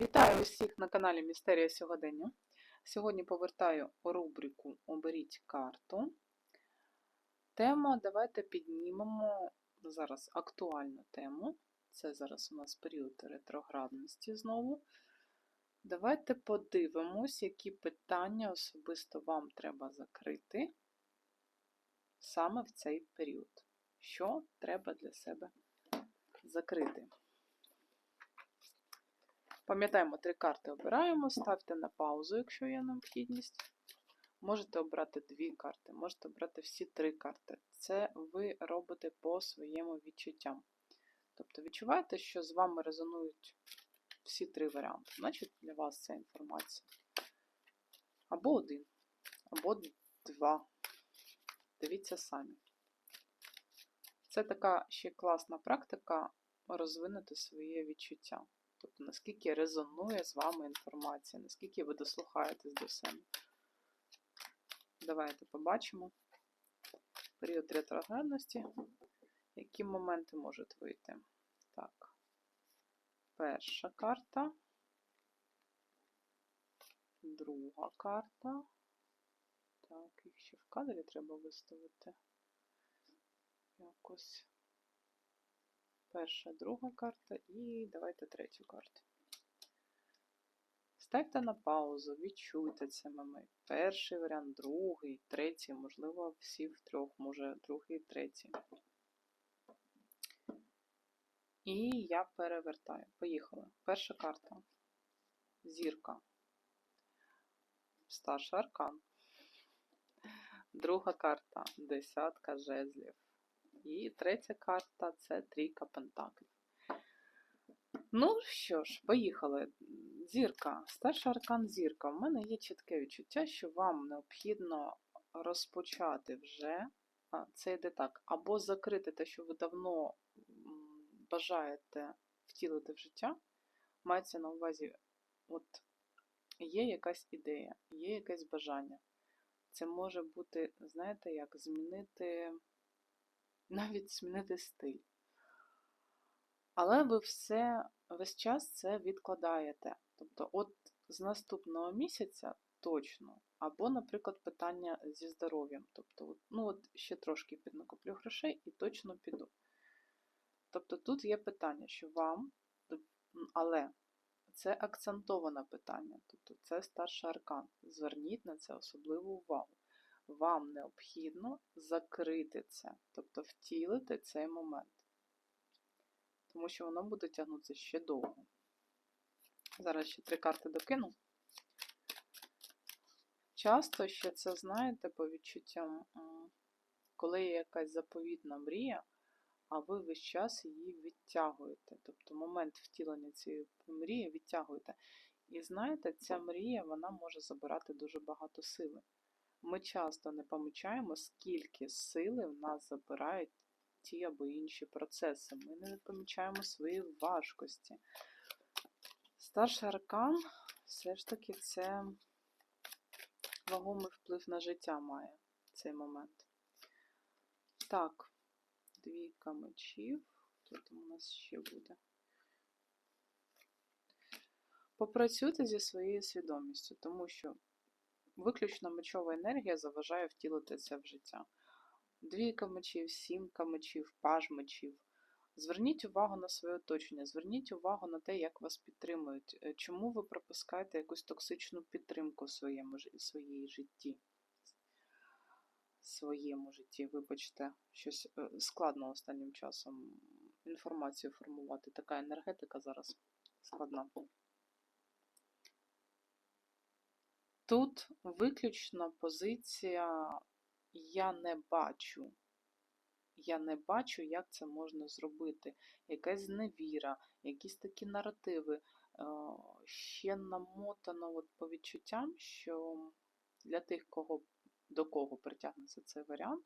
Вітаю усіх на каналі Містерія Сьогодення. Сьогодні повертаю рубрику Оберіть карту. Тема давайте піднімемо зараз актуальну тему. Це зараз у нас період ретроградності знову. Давайте подивимось, які питання особисто вам треба закрити саме в цей період. Що треба для себе закрити? Пам'ятаємо, три карти обираємо, ставте на паузу, якщо є необхідність. Можете обрати дві карти, можете обрати всі три карти. Це ви робите по своєму відчуттям. Тобто відчуваєте, що з вами резонують всі три варіанти. Значить, для вас ця інформація. Або один, або два. Дивіться самі. Це така ще класна практика розвинути своє відчуття. Тобто, наскільки резонує з вами інформація, наскільки ви дослухаєтесь до себе. Давайте побачимо період ретроградності, які моменти можуть вийти. Так, перша карта, друга карта. Так, їх ще в кадрі треба виставити. Якось перша, друга карта і давайте третю карту. Ставте на паузу, відчуйте це момент. Перший варіант, другий, третій, можливо, всі в трьох, може, другий, третій. І я перевертаю. Поїхали. Перша карта. Зірка. Старший аркан. Друга карта десятка жезлів. І третя карта це трійка пентаклів. Ну що ж, поїхали. Зірка, старший аркан зірка. У мене є чітке відчуття, що вам необхідно розпочати вже. Це йде так, або закрити те, що ви давно бажаєте втілити в життя. Мається на увазі, от є якась ідея, є якесь бажання. Це може бути, знаєте, як змінити навіть змінити стиль. Але ви все весь час це відкладаєте. Тобто, от з наступного місяця точно, або, наприклад, питання зі здоров'ям. Тобто, ну от ще трошки піднакоплю грошей і точно піду. Тобто тут є питання, що вам, але це акцентоване питання, тобто це старший аркан. Зверніть на це особливу увагу вам необхідно закрити це, тобто втілити цей момент. Тому що воно буде тягнутися ще довго. Зараз ще три карти докину. Часто ще це, знаєте, по відчуттям, коли є якась заповітна мрія, а ви весь час її відтягуєте. Тобто момент втілення цієї мрії відтягуєте. І знаєте, ця мрія вона може забирати дуже багато сили. Ми часто не помічаємо, скільки сили в нас забирають ті або інші процеси. Ми не помічаємо свої важкості. Старший аркан все ж таки це вагомий вплив на життя має цей момент. Так, двійка мечів. Там у нас ще буде? Попрацюйте зі своєю свідомістю, тому що Виключно мечова енергія заважає втілити це в життя. Двійка мечів, сімка мечів, паж мечів. Зверніть увагу на своє оточення, зверніть увагу на те, як вас підтримують, е, чому ви пропускаєте якусь токсичну підтримку в своєму своїй житті. Своєму житті, вибачте, щось е, складно останнім часом інформацію формувати. Така енергетика зараз складна. Тут виключно позиція я не бачу. Я не бачу, як це можна зробити. Якась зневіра, якісь такі наративи. Е, ще намотано от по відчуттям, що для тих, кого, до кого притягнеться цей варіант,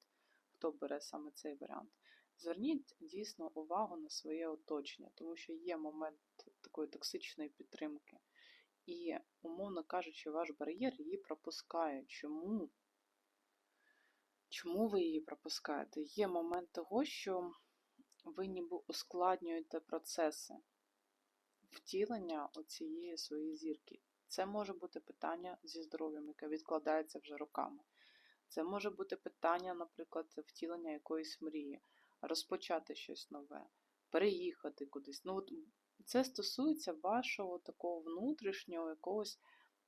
хто бере саме цей варіант, зверніть дійсно увагу на своє оточення, тому що є момент такої токсичної підтримки. І, умовно кажучи, ваш бар'єр її пропускає. Чому? Чому ви її пропускаєте? Є момент того, що ви ніби ускладнюєте процеси. втілення оцієї своєї зірки. Це може бути питання зі здоров'ям, яке відкладається вже роками. Це може бути питання, наприклад, втілення якоїсь мрії, розпочати щось нове, переїхати кудись. Ну, от Це стосується вашого такого внутрішнього якогось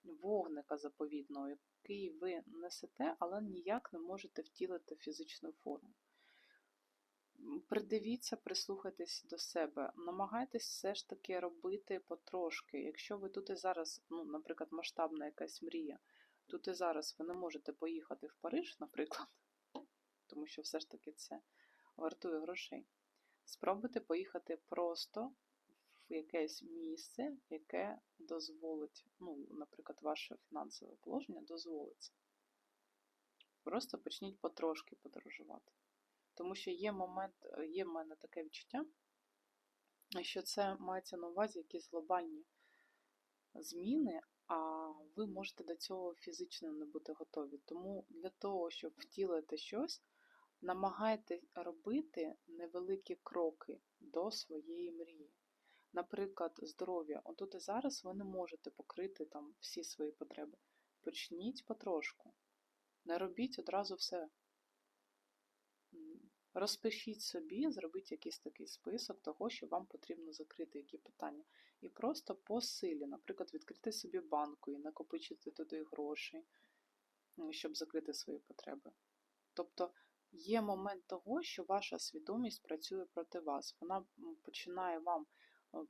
вогника заповідного, який ви несете, але ніяк не можете втілити фізичну форму. Придивіться, прислухайтесь до себе, намагайтесь все ж таки робити потрошки. Якщо ви тут і зараз, ну, наприклад, масштабна якась мрія, тут і зараз ви не можете поїхати в Париж, наприклад, тому що все ж таки це вартує грошей. Спробуйте поїхати просто якесь місце, яке дозволить, ну, наприклад, ваше фінансове положення дозволить. це. Просто почніть потрошки подорожувати. Тому що є момент, є в мене таке відчуття, що це мається на увазі якісь глобальні зміни, а ви можете до цього фізично не бути готові. Тому для того, щоб втілити щось, намагайтесь робити невеликі кроки до своєї мрії. Наприклад, здоров'я. Отут і зараз ви не можете покрити там всі свої потреби. Почніть потрошку. Не робіть одразу все. Розпишіть собі, зробіть якийсь такий список того, що вам потрібно закрити, які питання. І просто по силі, наприклад, відкрити собі банку і накопичити туди гроші, щоб закрити свої потреби. Тобто є момент того, що ваша свідомість працює проти вас. Вона починає вам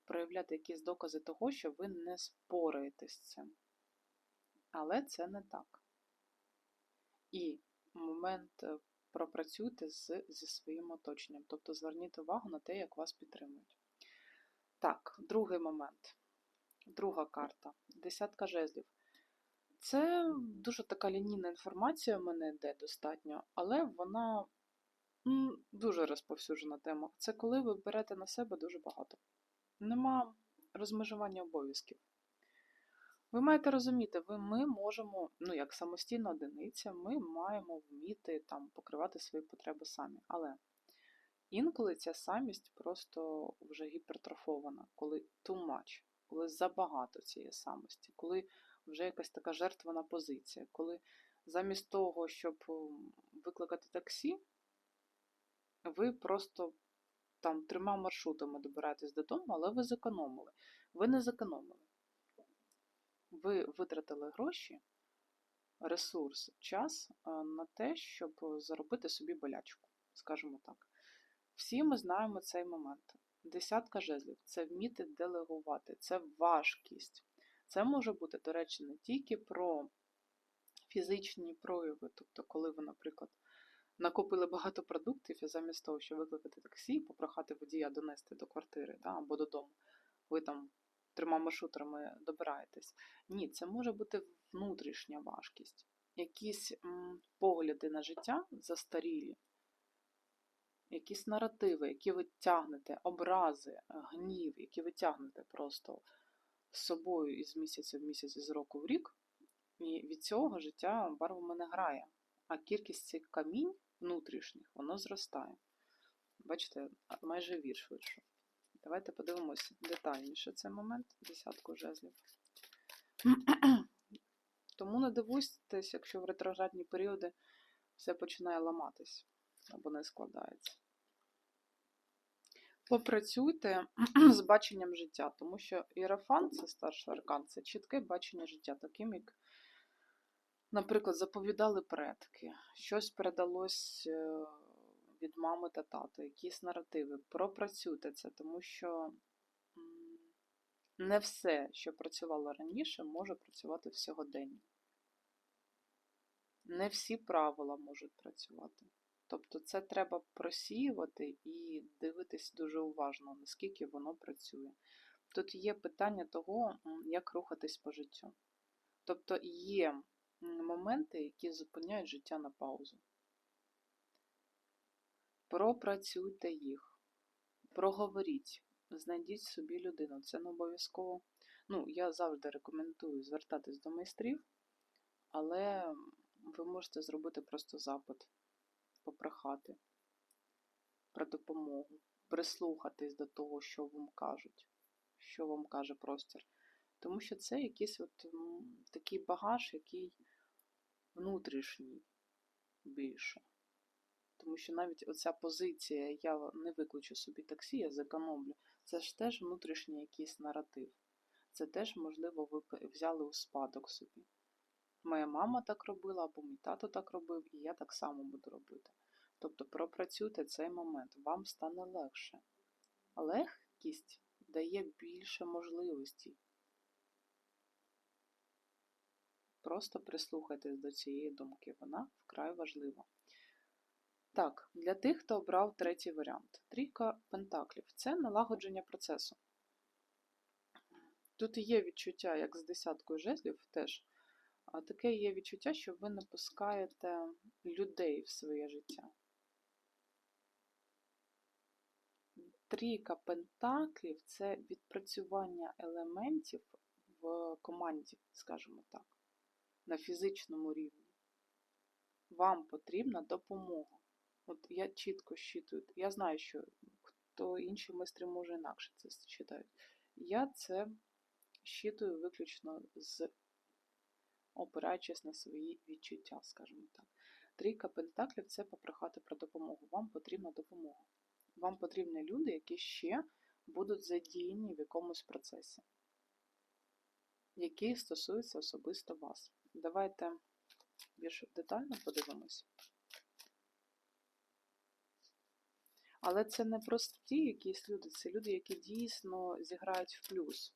проявляти якісь докази того, що ви не спораєтесь з цим. Але це не так. І момент е, пропрацюйте з, зі своїм оточенням, тобто зверніть увагу на те, як вас підтримують. Так, другий момент. Друга карта. Десятка жезлів. Це дуже така лінійна інформація в мене йде достатньо, але вона дуже розповсюджена тема. Це коли ви берете на себе дуже багато. Нема розмежування обов'язків. Ви маєте розуміти, ви, ми можемо, ну як самостійна одиниця, ми маємо вміти там покривати свої потреби самі. Але інколи ця самість просто вже гіпертрофована, коли too much, коли забагато цієї самості, коли вже якась така жертвана позиція, коли замість того, щоб викликати таксі, ви просто там трьома маршрутами добираєтесь додому, але ви зекономили. Ви не зекономили. Ви витратили гроші, ресурс, час е, на те, щоб заробити собі болячку, скажімо так. Всі ми знаємо цей момент. Десятка жезлів це вміти делегувати, це важкість. Це може бути, до речі, не тільки про фізичні прояви, тобто, коли ви, наприклад, накопили багато продуктів і замість того, щоб викликати таксі, попрохати водія донести до квартири да, або додому, ви там трьома маршрутами добираєтесь. Ні, це може бути внутрішня важкість, якісь м, погляди на життя застарілі, якісь наративи, які ви тягнете, образи, гнів, які ви тягнете просто з собою із місяця в місяць, із року в рік. І від цього життя барвами не грає. А кількість цих камінь внутрішніх, воно зростає. Бачите, майже вірш вийшов. Давайте подивимось детальніше цей момент, десятку жезлів. Тому не дивуйтесь, якщо в ретроградні періоди все починає ламатись або не складається. Попрацюйте з баченням життя, тому що іерофан, це старший аркан, це чітке бачення життя, таким, як, наприклад, заповідали предки, щось передалось е, від мами та тата, якісь наративи. Пропрацюйте це, тому що не все, що працювало раніше, може працювати в сьогоденні. Не всі правила можуть працювати. Тобто це треба просіювати і дивитись дуже уважно, наскільки воно працює. Тут є питання того, як рухатись по життю. Тобто є моменти, які зупиняють життя на паузу. Пропрацюйте їх, проговоріть, знайдіть собі людину. Це не обов'язково. Ну, я завжди рекомендую звертатись до майстрів, але ви можете зробити просто запит, попрохати про допомогу, прислухатись до того, що вам кажуть, що вам каже простір. Тому що це якийсь от такий багаж, який внутрішній більше. Тому що навіть оця позиція, я не виключу собі таксі, я зекономлю, це ж теж внутрішній якийсь наратив. Це теж, можливо, ви взяли у спадок собі. Моя мама так робила, або мій тато так робив, і я так само буду робити. Тобто пропрацюйте цей момент, вам стане легше. Легкість дає більше можливостей. Просто прислухайтесь до цієї думки, вона вкрай важлива. Так, для тих, хто обрав третій варіант. Трійка пентаклів це налагодження процесу. Тут є відчуття, як з десяткою жезлів теж. А таке є відчуття, що ви не пускаєте людей в своє життя. Трійка пентаклів це відпрацювання елементів в команді, скажімо так, на фізичному рівні. Вам потрібна допомога. От я чітко щитую. Я знаю, що хто інші майстри може інакше це читають. Я це щитую виключно з опираючись на свої відчуття, скажімо так. Трійка пентаклів це попрохати про допомогу. Вам потрібна допомога. Вам потрібні люди, які ще будуть задіяні в якомусь процесі, який стосується особисто вас. Давайте більш детально подивимось. Але це не прості якісь люди, це люди, які дійсно зіграють в плюс,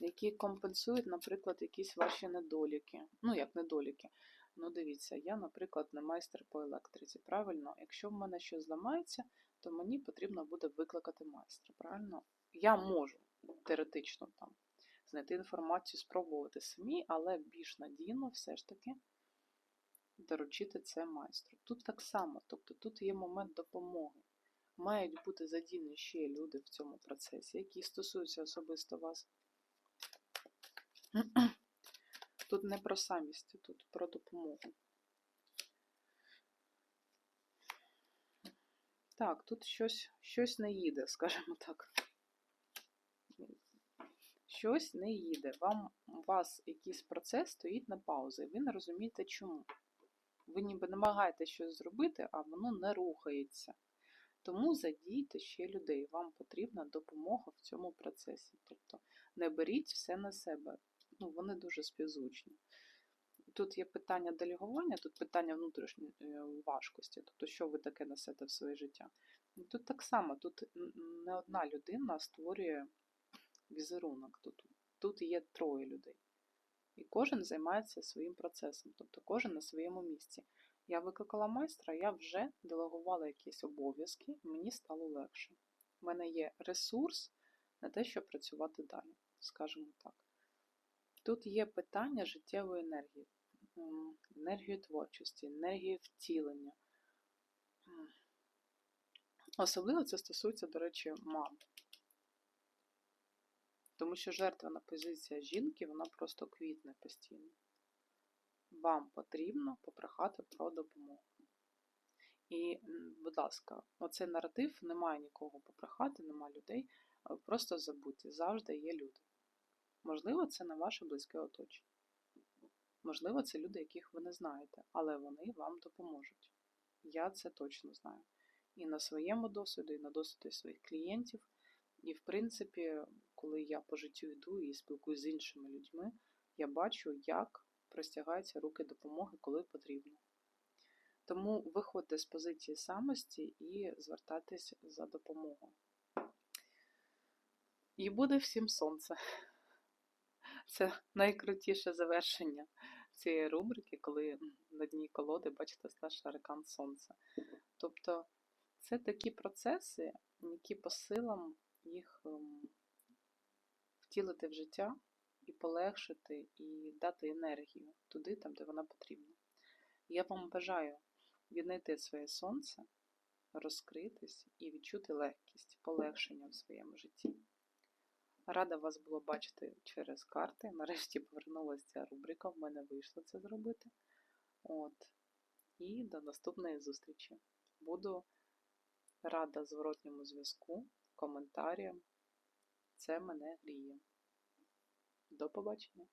які компенсують, наприклад, якісь ваші недоліки. Ну, як недоліки. Ну, дивіться, я, наприклад, не майстер по електриці. Правильно, якщо в мене щось зламається, то мені потрібно буде викликати майстра. Правильно? Я можу теоретично там знайти інформацію, спробувати самі, але більш надійно все ж таки доручити це майстру. Тут так само, тобто тут є момент допомоги. Мають бути задіяні ще люди в цьому процесі, які стосуються особисто вас. Тут не про самість, тут про допомогу. Так, тут щось, щось не їде, скажімо так. Щось не їде. Вам, у вас якийсь процес стоїть на паузі, ви не розумієте чому. Ви ніби намагаєтесь щось зробити, а воно не рухається. Тому задійте ще людей. Вам потрібна допомога в цьому процесі. Тобто не беріть все на себе. Ну, вони дуже співзвучні. Тут є питання делегування, тут питання внутрішньої е, важкості, тобто, що ви таке несете в своє життя. Тут так само, тут не одна людина створює візерунок. Тут, тут є троє людей. І кожен займається своїм процесом, тобто кожен на своєму місці. Я викликала майстра, я вже делегувала якісь обов'язки, мені стало легше. У мене є ресурс на те, щоб працювати далі, скажімо так. Тут є питання життєвої енергії, енергії творчості, енергії втілення. Особливо це стосується, до речі, мам. Тому що жертвена позиція жінки, вона просто квітне постійно. Вам потрібно попрохати про допомогу. І, будь ласка, оцей наратив немає нікого попрохати, немає людей. Просто забудьте, завжди є люди. Можливо, це не ваше близьке оточення. Можливо, це люди, яких ви не знаєте, але вони вам допоможуть. Я це точно знаю. І на своєму досвіду, і на досвіді своїх клієнтів. І, в принципі, коли я по життю йду і спілкуюся з іншими людьми, я бачу, як простягаються руки допомоги, коли потрібно. Тому виходьте з позиції самості і звертайтесь за допомогою. І буде всім сонце. Це найкрутіше завершення цієї рубрики, коли на дні колоди бачите старший аркан сонця. Тобто це такі процеси, які по силам їх ем, втілити в життя і полегшити, і дати енергію туди, там, де вона потрібна. Я вам бажаю віднайти своє сонце, розкритись і відчути легкість, полегшення в своєму житті. Рада вас було бачити через карти. Нарешті повернулася ця рубрика, в мене вийшло це зробити. От. І до наступної зустрічі. Буду рада зворотньому зв'язку, коментарям Це мене гріє. До побачення.